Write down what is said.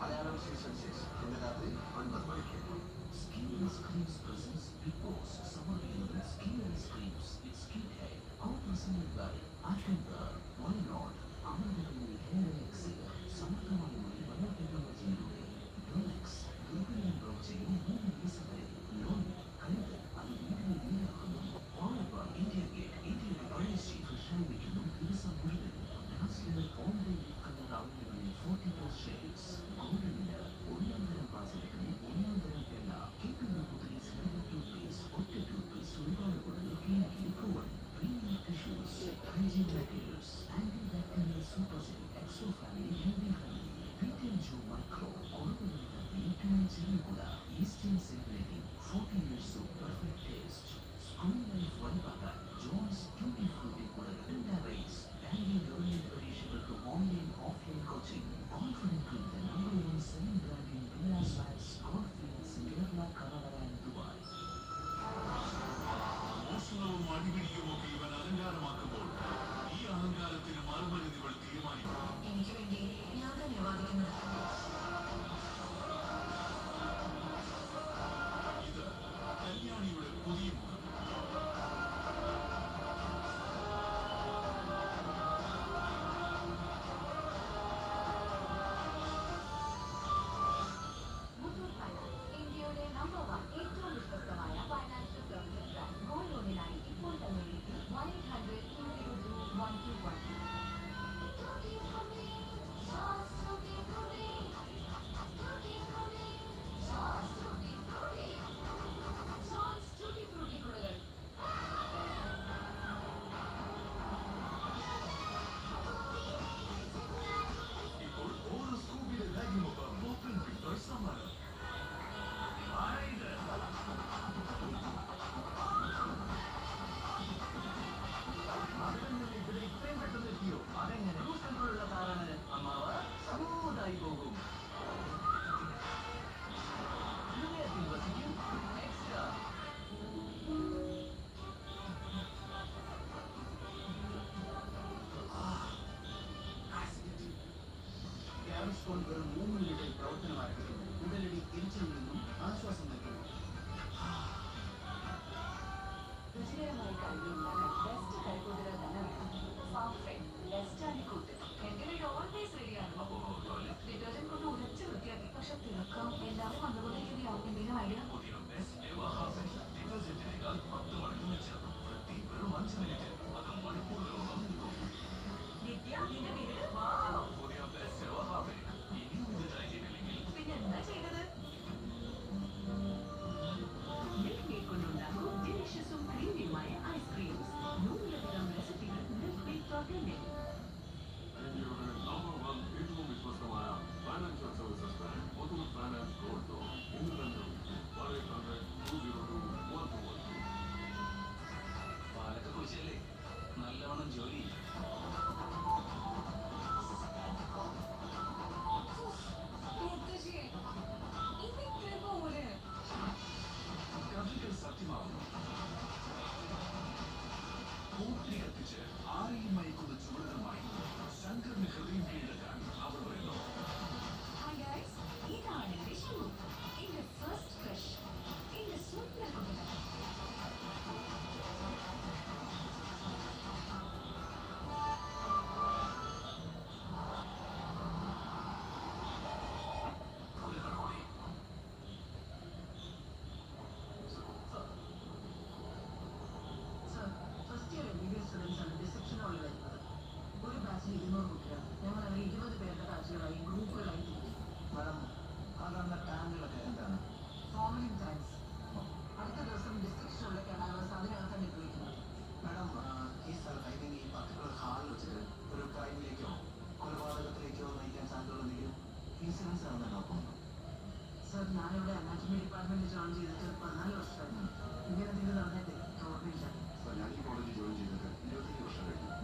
Malayalam season six ഇന്ന് രാത്രി ഒൻപത് മണിക്ക് എനിക്ക് വേണ്ടി യാതൊരു അനുവാദിക്കുന്നത് ഇപ്പോൾ വെറും മൂന്ന് മിനിറ്റിൽ പ്രവർത്തനം ആരംഭിക്കും ഉടലടി എഞ്ചിനിൽ നിന്നും ആശ്വാസം നൽകുന്നു. വിജയമായി കഴിഞ്ഞാൽ ബെസ്റ്റ് കൈകൂട്ടര തന്നെ ഡിറ്റർജന്റ് കൊണ്ട് ഉരച്ച് വൃത്തിയാക്കി. പക്ഷെ തിളക്കം എല്ലാവരും വന്നുകൊണ്ട് ശരിയാവും എന്തെങ്കിലും ഐഡിയ? ഡിറ്റർജന്റിനേക്കാൾ പത്ത് മടങ്ങ് ചേർന്ന് വൃത്തി വെറും അഞ്ച് മിനിറ്റ് ഞങ്ങൾ അങ്ങനെ ഇരുപത് പേരുടെ കാഴ്ചകളായി ഗ്രൂപ്പുകളായി തിരിച്ചു ഫോമിംഗ് ടാങ്ക്സ് അടുത്ത ദിവസം ഡിസ്ട്രിക്ഷനുള്ള കലാവസ്ഥ അതിനകത്താണ് ഉപയോഗിക്കുന്നത് മാഡം ഈ സ്ഥലത്ത് ഐ മീൻ ഈ പർട്ടിക്കുലർ ഹാളിൽ ഒരു ക്രൈമിലേക്കോ കൊലപാതകത്തിലേക്കോ നയിക്കാൻ സാധ്യതയുള്ള എന്തെങ്കിലും ഇൻസിഡൻസ് ആണെന്നാണ് സർ ഞാനിവിടെ അനാറ്റമി ഡിപ്പാർട്ട്മെന്റ് ജോയിൻ ചെയ്തിട്ട് പതിനാല് വർഷമായി ഇങ്ങനെ എന്തെങ്കിലും നടന്നിട്ട് ഓർമ്മയില്ല സർ ഞാൻ ഈ കോളേജിൽ ജോയിൻ ചെയ്തിട്ട് ഇരുപത്തിയേഴ് വർഷം കഴിഞ്ഞു